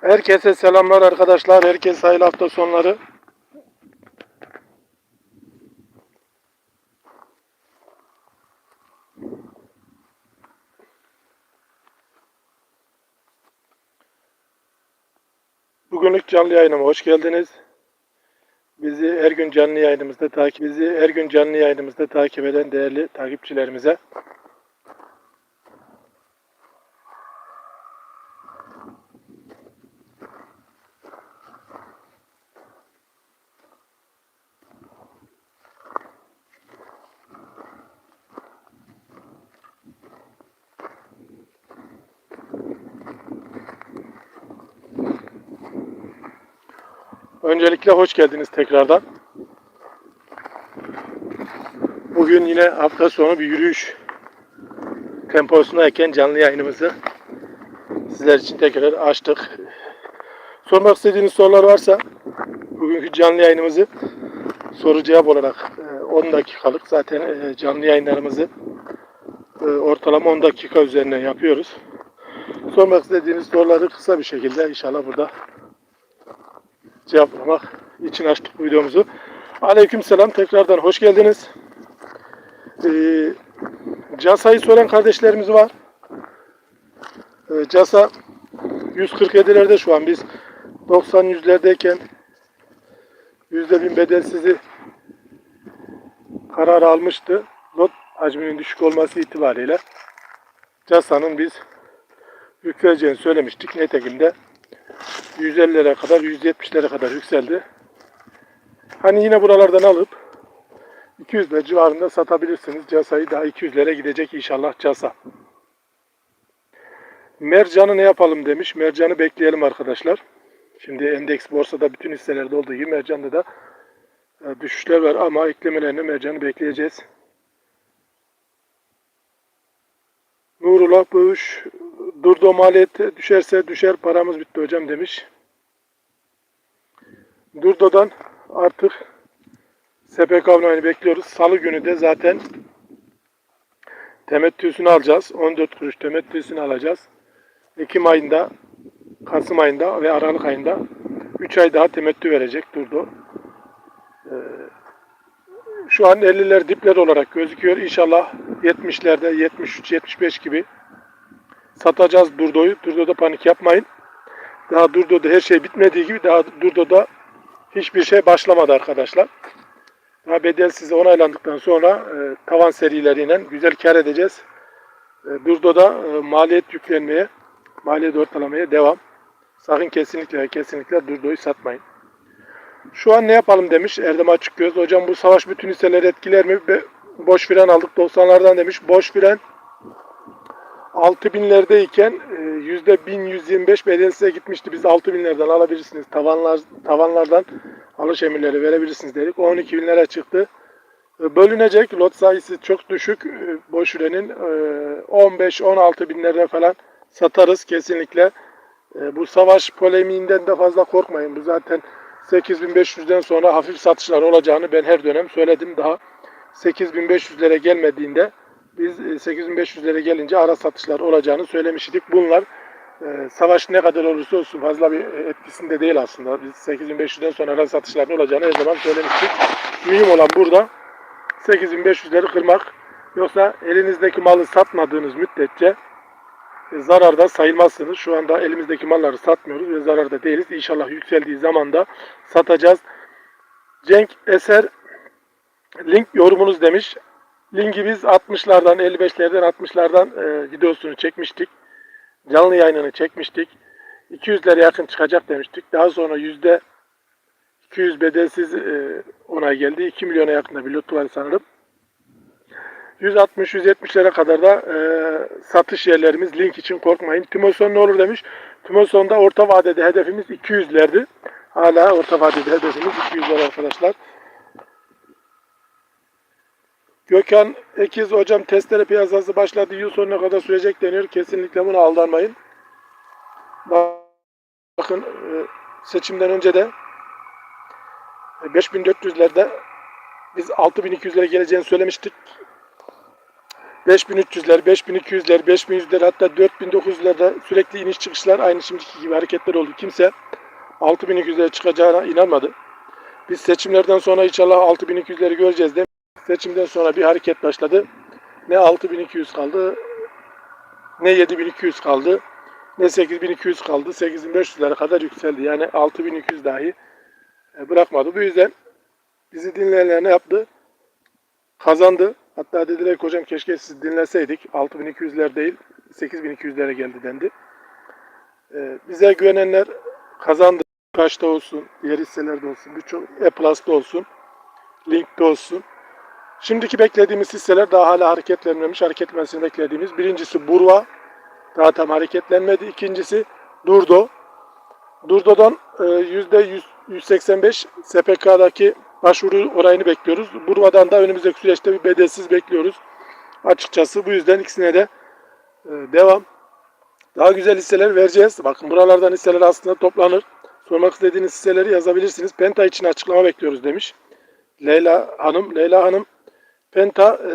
Herkese selamlar arkadaşlar. Herkese hayırlı hafta sonları. Bugünlük canlı yayınıma hoş geldiniz. Bizi her gün canlı yayınımızda takip bizi her gün canlı yayınımızda takip eden değerli takipçilerimize Öncelikle hoş geldiniz tekrardan. Bugün yine hafta sonu bir yürüyüş temposundayken canlı yayınımızı sizler için tekrar açtık. Sormak istediğiniz sorular varsa bugünkü canlı yayınımızı soru cevap olarak e, 10 dakikalık zaten e, canlı yayınlarımızı e, ortalama 10 dakika üzerinden yapıyoruz. Sormak istediğiniz soruları kısa bir şekilde inşallah burada cevaplamak için açtık bu videomuzu. Aleyküm selam. Tekrardan hoş geldiniz. Ee, Casa'yı soran kardeşlerimiz var. Ee, Casa 147'lerde şu an biz 90 yüzlerdeyken yüzde bin bedelsizi karar almıştı. Lot hacminin düşük olması itibariyle Casa'nın biz yükseleceğini söylemiştik. Nitekim de 150'lere kadar, 170'lere kadar yükseldi. Hani yine buralardan alıp 200 lira civarında satabilirsiniz. Casayı daha 200'lere gidecek inşallah casa. Mercan'ı ne yapalım demiş. Mercan'ı bekleyelim arkadaşlar. Şimdi endeks borsada bütün hisselerde olduğu gibi Mercan'da da e, düşüşler var ama eklemelerini Mercan'ı bekleyeceğiz. Nurullah Böğüş durdu maliyet düşerse düşer paramız bitti hocam demiş. Durdo'dan artık SPK onayını bekliyoruz. Salı günü de zaten temettüsünü alacağız. 14 kuruş temettüsünü alacağız. Ekim ayında, Kasım ayında ve Aralık ayında 3 ay daha temettü verecek Durdo. Ee, şu an 50'ler dipler olarak gözüküyor. İnşallah 70'lerde 73-75 gibi satacağız Durdo'yu. Durdo'da panik yapmayın. Daha Durdo'da her şey bitmediği gibi daha Durdo'da hiçbir şey başlamadı arkadaşlar. Daha bedelsiz onaylandıktan sonra e, tavan serileriyle güzel kar edeceğiz. E, Durdo'da e, maliyet yüklenmeye, maliyet ortalamaya devam. Sakın kesinlikle kesinlikle Durdo'yu satmayın. Şu an ne yapalım demiş Erdem Açıkgöz. Hocam bu savaş bütün hisseleri etkiler mi? Boş fren aldık 90'lardan demiş. Boş fren 6000'lerdeyken e, yüzde 1125 bedelsize gitmişti. Biz 6000'lerden alabilirsiniz. Tavanlar tavanlardan alış emirleri verebilirsiniz dedik. 12 binlere çıktı. E, Bölünecek lot sayısı çok düşük. E, Boş frenin 15-16 binlere falan satarız kesinlikle. E, Bu savaş polemiğinden de fazla korkmayın. Bu zaten 8500'den sonra hafif satışlar olacağını ben her dönem söyledim. Daha 8500'lere gelmediğinde biz e, 8500'lere gelince ara satışlar olacağını söylemiştik. Bunlar e, savaş ne kadar olursa olsun fazla bir e, etkisinde değil aslında. Biz 8500'den sonra ara satışların olacağını her zaman söylemiştik. Mühim olan burada 8500'leri kırmak. Yoksa elinizdeki malı satmadığınız müddetçe e, zararda sayılmazsınız. Şu anda elimizdeki malları satmıyoruz ve zararda değiliz. İnşallah yükseldiği zaman da satacağız. Cenk Eser link yorumunuz demiş. Linki biz 60'lardan, 55'lerden, 60'lardan e, videosunu çekmiştik. Canlı yayınını çekmiştik. 200'lere yakın çıkacak demiştik. Daha sonra yüzde 200 bedelsiz e, onay geldi. 2 milyona yakında bir lot var sanırım. 160-170'lere kadar da e, satış yerlerimiz link için korkmayın. Timoson ne olur demiş. Timoson'da orta vadede hedefimiz 200'lerdi. Hala orta vadede hedefimiz 200'ler arkadaşlar. Gökhan Ekiz hocam testere piyasası başladı. Yıl sonuna kadar sürecek deniyor. Kesinlikle buna aldanmayın. Bakın e, seçimden önce de 5400'lerde biz 6200'lere geleceğini söylemiştik. 5300'ler, 5200'ler, 5100'ler hatta 4900'lerde sürekli iniş çıkışlar aynı şimdiki gibi hareketler oldu. Kimse 6200'lere çıkacağına inanmadı. Biz seçimlerden sonra inşallah 6200'leri göreceğiz de seçimden sonra bir hareket başladı. Ne 6200 kaldı ne 7200 kaldı ne 8200 kaldı 8500'lere kadar yükseldi. Yani 6200 dahi e, bırakmadı. Bu yüzden bizi dinleyenler ne yaptı? Kazandı. Hatta dediler ki hocam keşke siz dinleseydik. 6200'ler değil 8200'lere geldi dendi. E, bize güvenenler kazandı. Kaçta olsun, diğer hisselerde olsun, birçok E-Plus'ta olsun, Link'te olsun. Şimdiki beklediğimiz hisseler daha hala hareketlenmemiş. Hareketlenmesini beklediğimiz. Birincisi Burva. Daha tam hareketlenmedi. İkincisi Durdo. Durdo'dan e, %100, 185 SPK'daki başvuru orayını bekliyoruz. Burva'dan da önümüzdeki süreçte bir bedelsiz bekliyoruz. Açıkçası bu yüzden ikisine de e, devam. Daha güzel hisseler vereceğiz. Bakın buralardan hisseler aslında toplanır. Sormak istediğiniz hisseleri yazabilirsiniz. Penta için açıklama bekliyoruz demiş. Leyla Hanım. Leyla Hanım Penta e,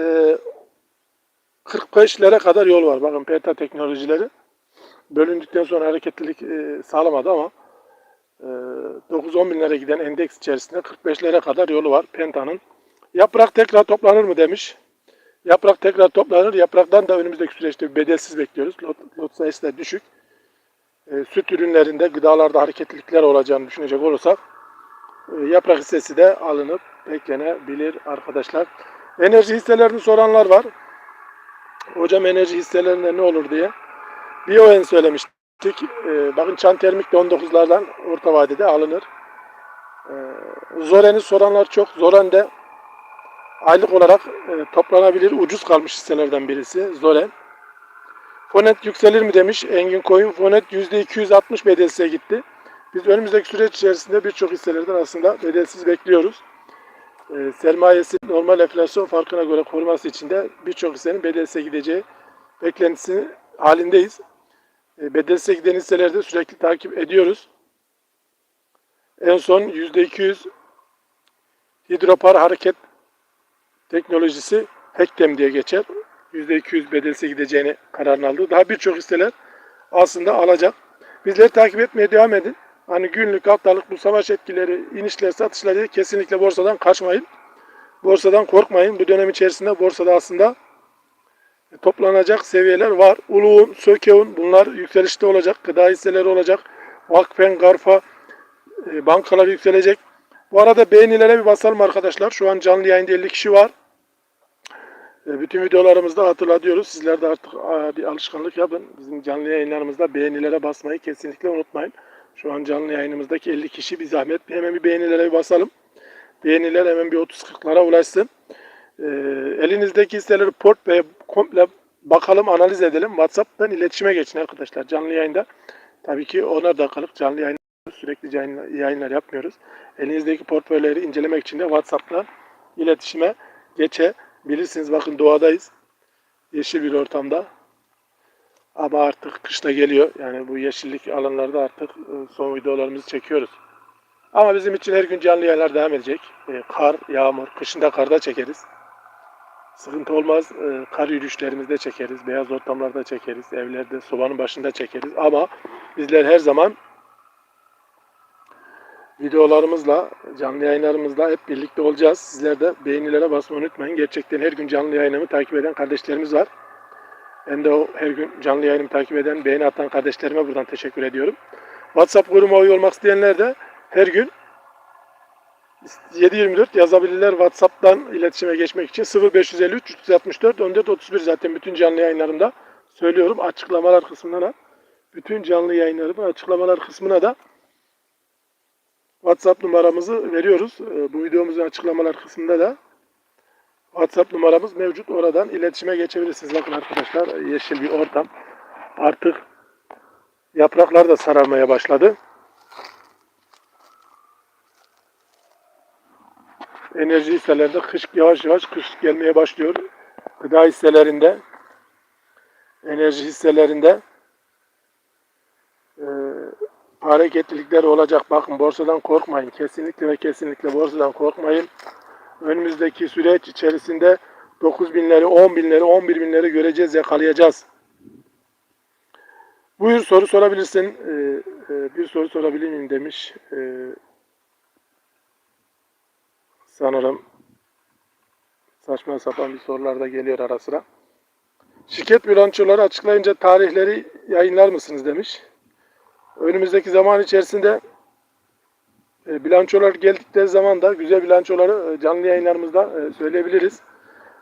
45'lere kadar yol var. Bakın Penta teknolojileri bölündükten sonra hareketlilik e, sağlamadı ama e, 9-10 binlere giden endeks içerisinde 45'lere kadar yolu var Penta'nın. Yaprak tekrar toplanır mı demiş. Yaprak tekrar toplanır. Yapraktan da önümüzdeki süreçte bedelsiz bekliyoruz. Lot, lot sayısı da düşük. E, süt ürünlerinde, gıdalarda hareketlilikler olacağını düşünecek olursak e, yaprak hissesi de alınıp beklenebilir arkadaşlar. Enerji hisselerini soranlar var. Hocam enerji hisselerinde ne olur diye. BioN söylemiştik. E, bakın çan termik de 19'lardan orta vadede alınır. E, Zoren'i soranlar çok. Zoren de aylık olarak e, toplanabilir ucuz kalmış hisselerden birisi. Zoren. Fonet yükselir mi demiş Engin Koyun. Fonet %260 bedelsize gitti. Biz önümüzdeki süreç içerisinde birçok hisselerden aslında bedelsiz bekliyoruz. E, sermayesi normal enflasyon farkına göre koruması için de birçok hissenin bedelsize gideceği beklentisi halindeyiz. E, bedelsize giden hisseleri de sürekli takip ediyoruz. En son %200 hidropar hareket teknolojisi Hektem diye geçer. %200 bedelsize gideceğini kararını aldı. Daha birçok hisseler aslında alacak. Bizleri takip etmeye devam edin. Hani günlük, haftalık bu savaş etkileri, inişler, satışları kesinlikle borsadan kaçmayın. Borsadan korkmayın. Bu dönem içerisinde borsada aslında toplanacak seviyeler var. Uluğun, Sökeun bunlar yükselişte olacak. Gıda hisseleri olacak. Vakfen, Garfa, e, bankalar yükselecek. Bu arada beğenilere bir basalım arkadaşlar. Şu an canlı yayında 50 kişi var. E, Bütün videolarımızda hatırlatıyoruz. Sizler de artık bir alışkanlık yapın. Bizim canlı yayınlarımızda beğenilere basmayı kesinlikle unutmayın. Şu an canlı yayınımızdaki 50 kişi bir zahmet. Hemen bir beğenilere bir basalım. Beğeniler hemen bir 30-40'lara ulaşsın. E, elinizdeki hisseleri portföye komple bakalım, analiz edelim. WhatsApp'tan iletişime geçin arkadaşlar canlı yayında. Tabii ki 10'ar dakikalık canlı yayın sürekli yayınlar yapmıyoruz. Elinizdeki portföyleri incelemek için de WhatsApp'tan iletişime geçebilirsiniz. Bakın doğadayız. Yeşil bir ortamda. Ama artık kışta geliyor. Yani bu yeşillik alanlarda artık e, son videolarımızı çekiyoruz. Ama bizim için her gün canlı yayınlar devam edecek. E, Kar, yağmur, kışında karda çekeriz. Sıkıntı olmaz. E, Kar yürüyüşlerimizde çekeriz. Beyaz ortamlarda çekeriz. Evlerde, sobanın başında çekeriz. Ama bizler her zaman videolarımızla, canlı yayınlarımızla hep birlikte olacağız. Sizler de beğenilere basmayı unutmayın. Gerçekten her gün canlı yayınımı takip eden kardeşlerimiz var. Ben de o her gün canlı yayınımı takip eden, beğeni atan kardeşlerime buradan teşekkür ediyorum. WhatsApp grubuma üye olmak isteyenler de her gün 724 yazabilirler WhatsApp'tan iletişime geçmek için 0553 364 14 31 zaten bütün canlı yayınlarımda söylüyorum açıklamalar kısmına da bütün canlı yayınlarımın açıklamalar kısmına da WhatsApp numaramızı veriyoruz. Ee, Bu videomuzun açıklamalar kısmında da WhatsApp numaramız mevcut. Oradan iletişime geçebilirsiniz. Bakın arkadaşlar yeşil bir ortam. Artık yapraklar da sararmaya başladı. Enerji hisselerinde kış yavaş yavaş kış gelmeye başlıyor. Gıda hisselerinde enerji hisselerinde e, hareketlilikler olacak. Bakın borsadan korkmayın. Kesinlikle ve kesinlikle borsadan korkmayın. Önümüzdeki süreç içerisinde 9 binleri, 10 binleri, 11 binleri göreceğiz, yakalayacağız. Buyur soru sorabilirsin. Ee, e, bir soru sorabilir miyim demiş. Ee, sanırım saçma sapan bir sorular da geliyor ara sıra. Şirket bilançoları açıklayınca tarihleri yayınlar mısınız demiş. Önümüzdeki zaman içerisinde e, bilançolar geldikleri zaman da güzel bilançoları e, canlı yayınlarımızda e, söyleyebiliriz.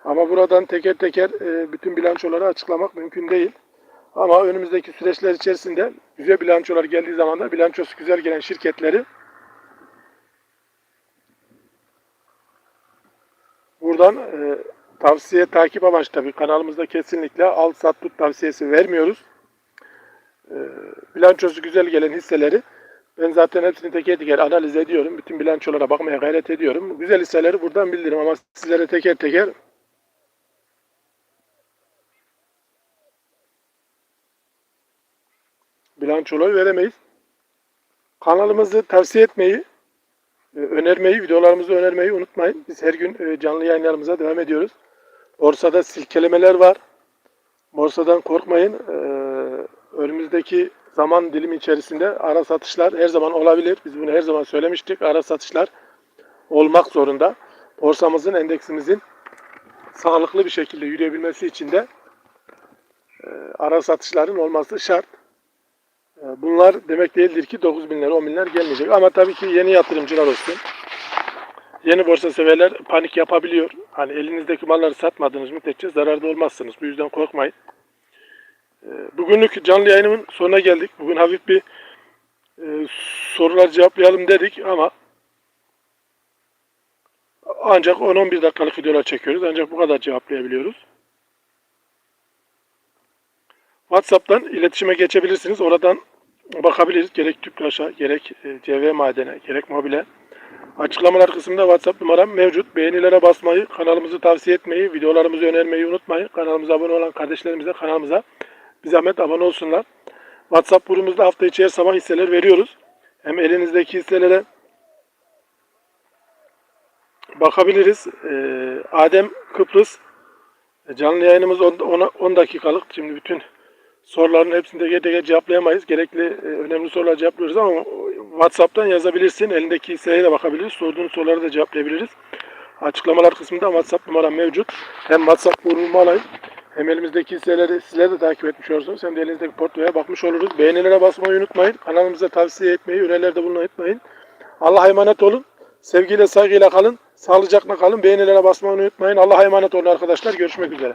Ama buradan teker teker e, bütün bilançoları açıklamak mümkün değil. Ama önümüzdeki süreçler içerisinde güzel bilançolar geldiği zaman da bilançosu güzel gelen şirketleri buradan e, tavsiye takip amaçlı tabii kanalımızda kesinlikle al sat tut tavsiyesi vermiyoruz. E, bilançosu güzel gelen hisseleri ben zaten hepsini teker teker analiz ediyorum. Bütün bilançolara bakmaya gayret ediyorum. Güzel hisseleri buradan bildiririm ama sizlere teker teker bilançoları veremeyiz. Kanalımızı tavsiye etmeyi, e, önermeyi, videolarımızı önermeyi unutmayın. Biz her gün e, canlı yayınlarımıza devam ediyoruz. Borsada silkelemeler var. Borsadan korkmayın. E, Önümüzdeki zaman dilimi içerisinde ara satışlar her zaman olabilir. Biz bunu her zaman söylemiştik. Ara satışlar olmak zorunda. Borsamızın, endeksimizin sağlıklı bir şekilde yürüyebilmesi için de ara satışların olması şart. E, Bunlar demek değildir ki 9 binler 10 binler gelmeyecek. Ama tabii ki yeni yatırımcılar olsun. Yeni borsa severler panik yapabiliyor. Hani elinizdeki malları satmadığınız müddetçe zararda olmazsınız. Bu yüzden korkmayın. E, Bugünlük canlı yayınımın sonuna geldik. Bugün hafif bir e, sorular cevaplayalım dedik ama ancak 10-11 dakikalık videolar çekiyoruz. Ancak bu kadar cevaplayabiliyoruz. WhatsApp'tan iletişime geçebilirsiniz. Oradan bakabiliriz. Gerek Tüpraş'a, gerek e, CV Maden'e, gerek Mobil'e. Açıklamalar kısmında WhatsApp numaram mevcut. Beğenilere basmayı, kanalımızı tavsiye etmeyi, videolarımızı önermeyi unutmayın. Kanalımıza abone olan kardeşlerimize kanalımıza bir zahmet abone olsunlar. WhatsApp grubumuzda hafta içi her sabah hisseler veriyoruz. Hem elinizdeki hisselere bakabiliriz. Ee, Adem Kıbrıs canlı yayınımız 10 dakikalık. Şimdi bütün soruların hepsini de teker teker cevaplayamayız. Gerekli e, önemli sorular cevaplıyoruz ama WhatsApp'tan yazabilirsin. Elindeki hisseye de bakabiliriz. Sorduğun soruları da cevaplayabiliriz. Açıklamalar kısmında WhatsApp numaram mevcut. Hem WhatsApp grubumu alayım hem elimizdeki hisseleri sizler de takip etmiş olursunuz. Hem de elinizdeki portföye bakmış oluruz. Beğenilere basmayı unutmayın. Kanalımıza tavsiye etmeyi, önerilerde bulunmayı unutmayın. Allah'a emanet olun. Sevgiyle, saygıyla kalın. Sağlıcakla kalın. Beğenilere basmayı unutmayın. Allah'a emanet olun arkadaşlar. Görüşmek üzere.